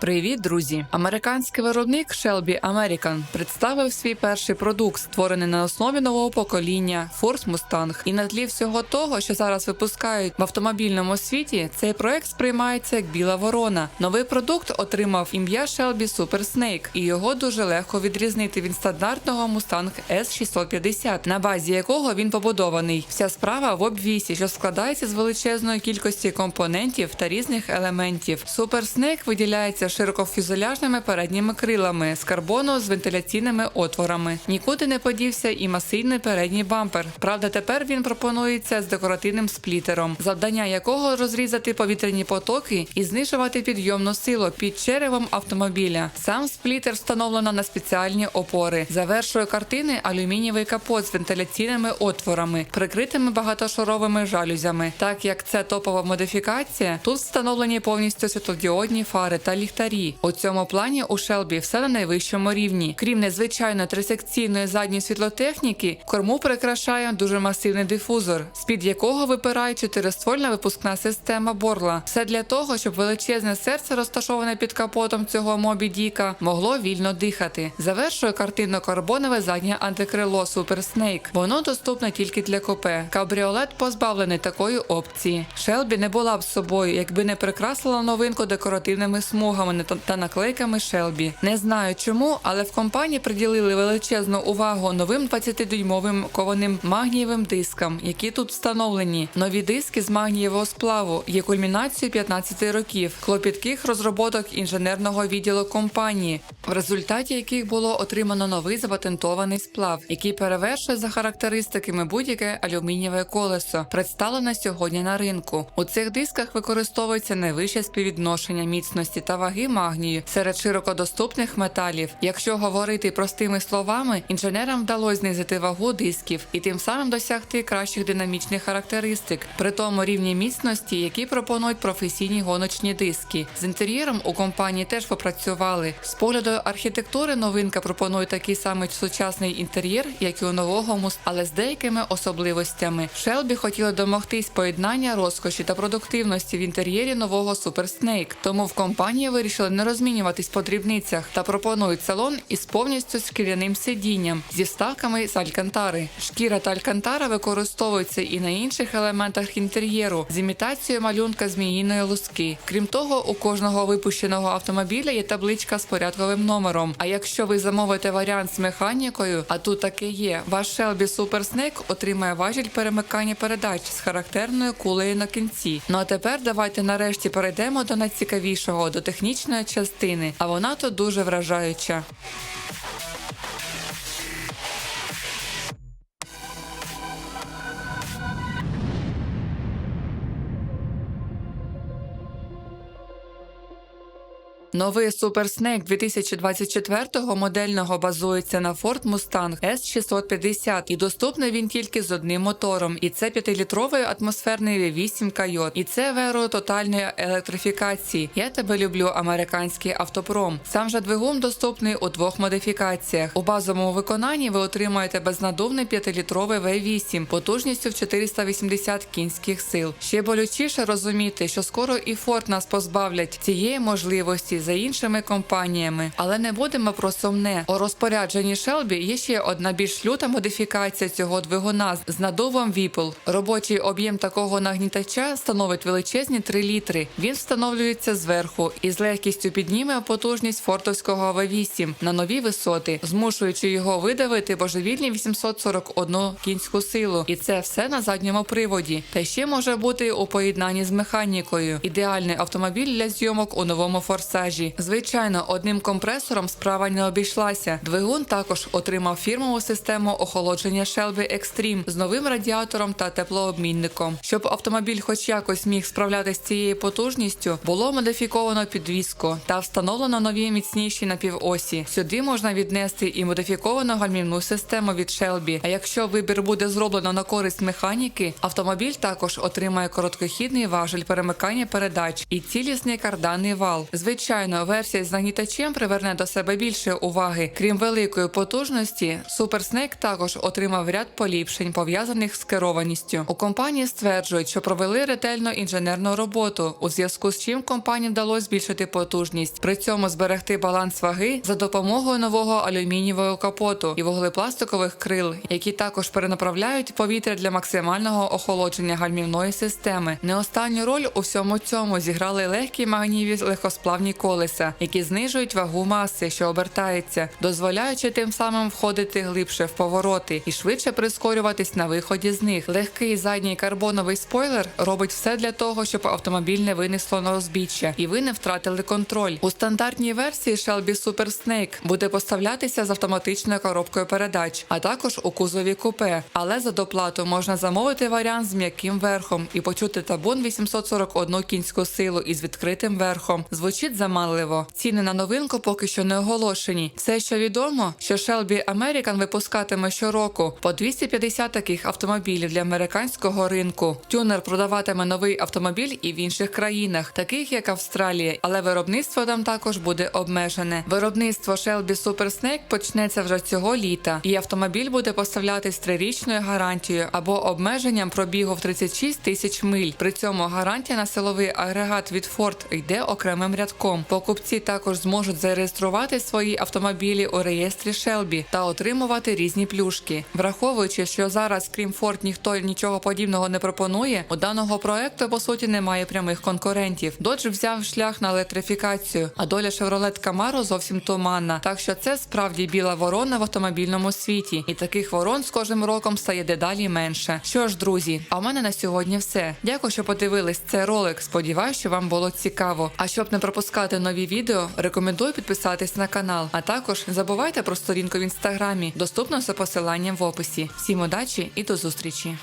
Привіт, друзі! Американський виробник Shelby American представив свій перший продукт, створений на основі нового покоління Force Mustang. І на тлі всього того, що зараз випускають в автомобільному світі, цей проект сприймається як біла ворона. Новий продукт отримав ім'я Shelby Super Snake, і його дуже легко відрізнити від стандартного Mustang S650, на базі якого він побудований. Вся справа в обвісі, що складається з величезної кількості компонентів та різних елементів. Super Snake виділяється широкофюзеляжними передніми крилами з карбону з вентиляційними отворами. Нікуди не подівся і масивний передній бампер. Правда, тепер він пропонується з декоративним сплітером, завдання якого розрізати повітряні потоки і знижувати підйомну силу під черевом автомобіля. Сам сплітер встановлено на спеціальні опори. Завершує картини алюмінієвий капот з вентиляційними отворами, прикритими багатошаровими жалюзями. Так як це топова модифікація, тут встановлені повністю світлодіодні фари та ліхтарі. У цьому плані у Shelby все на найвищому рівні. Крім незвичайної трисекційної задньої світлотехніки, корму прикрашає дуже масивний дифузор, з-під якого випирає чотириствольна випускна система Борла. Все для того, щоб величезне серце, розташоване під капотом цього мобі Діка, могло вільно дихати. Завершує картинно карбонове заднє антикрило Snake. Воно доступне тільки для купе. Кабріолет позбавлений такої опції. Шелбі не була б собою, якби не прикрасила новинку декоративними смугами та- та наклейками Шелбі. Не знаю чому, але в компанії приділили величезну увагу новим 20-дюймовим кованим магнієвим дискам, які тут встановлені. Нові диски з магнієвого сплаву є кульмінацією 15 років клопітких розроботок інженерного відділу компанії, в результаті яких було отримано новий запатентований сплав, який перевершує за характеристиками будь-яке алюмінієве колесо, представлене сьогодні на ринку. У цих дисках використовується найвище співвідношення міцності та ваги магнію серед широкодоступних металів. Якщо говорити простими словами, інженерам вдалося знизити вагу дисків і тим самим досягти кращих динамічних характеристик при тому рівні міцності, які пропонують професійні гоночні диски. З інтер'єром у компанії теж попрацювали. З погляду архітектури новинка пропонує такий самий сучасний інтер'єр, як і у нового мус, але з деякими особливостями. Шелбі хотіли домогтись поєднання розкоші та продуктивності в інтер'єрі нового Snake. Тому в компанії вирішили не розмінюватись по дрібницях та пропонують салон із повністю шкіряним сидінням зі вставками з алькантари. Шкіра та алькантара використовуються і на інших елементах інтер'єру з імітацією малюнка зміїної луски. Крім того, у кожного випущеного автомобіля є табличка з порядковим номером. А якщо ви замовите варіант з механікою, а тут таки є, ваш Shelby Super Snake отримає важіль перемикання передач з характерною кулею на кінці. Ну а тепер давайте нарешті перейдемо до найцікавішого, до технічної частини. А вона тут дуже вражаюча. Новий Super Snake 2024-го модельного базується на Ford Mustang S650 і доступний він тільки з одним мотором. І це 5-літровий атмосферний V8 Coyote. І це веро тотальної електрифікації. Я тебе люблю, американський автопром. Сам же двигун доступний у двох модифікаціях. У базовому виконанні ви отримаєте безнадувний 5-літровий V8 потужністю в 480 кінських сил. Ще болючіше розуміти, що скоро і Ford нас позбавлять цієї можливості за іншими компаніями. Але не будемо про сумне. У розпорядженні Shelby є ще одна більш люта модифікація цього двигуна з надувом Whipple. Робочий об'єм такого нагнітача становить величезні 3 літри. Він встановлюється зверху і з легкістю підніме потужність фортовського V8 на нові висоти, змушуючи його видавити божевільні 841 кінську силу. І це все на задньому приводі. Та ще може бути у поєднанні з механікою. Ідеальний автомобіль для зйомок у новому форсажі. Звичайно, одним компресором справа не обійшлася. Двигун також отримав фірмову систему охолодження Shelby Extreme з новим радіатором та теплообмінником. Щоб автомобіль, хоч якось міг справлятися з цією потужністю, було модифіковано підвіску та встановлено нові міцніші напівосі. Сюди можна віднести і модифіковану гальмівну систему від Shelby. А якщо вибір буде зроблено на користь механіки, автомобіль також отримає короткохідний важель перемикання передач і цілісний карданний вал. Звичайно. Звичайно, версія з нагнітачем приверне до себе більше уваги. Крім великої потужності, Snake також отримав ряд поліпшень, пов'язаних з керованістю. У компанії стверджують, що провели ретельно інженерну роботу, у зв'язку з чим компанії вдалося збільшити потужність, при цьому зберегти баланс ваги за допомогою нового алюмінієвого капоту і вуглепластикових крил, які також перенаправляють повітря для максимального охолодження гальмівної системи. Не останню роль у всьому цьому зіграли легкі магнієві легкосплавні колеса, які знижують вагу маси, що обертається, дозволяючи тим самим входити глибше в повороти і швидше прискорюватись на виході з них. Легкий задній карбоновий спойлер робить все для того, щоб автомобіль не винесло на розбіччя і ви не втратили контроль. У стандартній версії Shelby Super Snake буде поставлятися з автоматичною коробкою передач, а також у кузові купе. Але за доплату можна замовити варіант з м'яким верхом і почути табун 841 кінську силу із відкритим верхом. Звучить заманливо. Ціни на новинку поки що не оголошені. Все, що відомо, що Shelby American випускатиме щороку по 250 таких автомобілів для американського ринку. Тюнер продаватиме новий автомобіль і в інших країнах, таких як Австралія, але виробництво там також буде обмежене. Виробництво Shelby Super Snake почнеться вже цього літа, і автомобіль буде поставлятись трирічною гарантією або обмеженням пробігу в 36 тисяч миль. При цьому гарантія на силовий агрегат від Ford йде окремим рядком. Покупці також зможуть зареєструвати свої автомобілі у реєстрі Shelby та отримувати різні плюшки. Враховуючи, що зараз, крім Ford, ніхто нічого подібного не пропонує, у даного проекту по суті немає прямих конкурентів. Dodge взяв шлях на електрифікацію, а доля Chevrolet Camaro зовсім туманна. Так що це справді біла ворона в автомобільному світі, і таких ворон з кожним роком стає дедалі менше. Що ж, друзі, а в мене на сьогодні все. Дякую, що подивились цей ролик. Сподіваюсь, що вам було цікаво. А щоб не пропускати нові відео, рекомендую підписатись на канал. А також не забувайте про сторінку в інстаграмі, Доступно за посиланням в описі. Всім удачі і до зустрічі!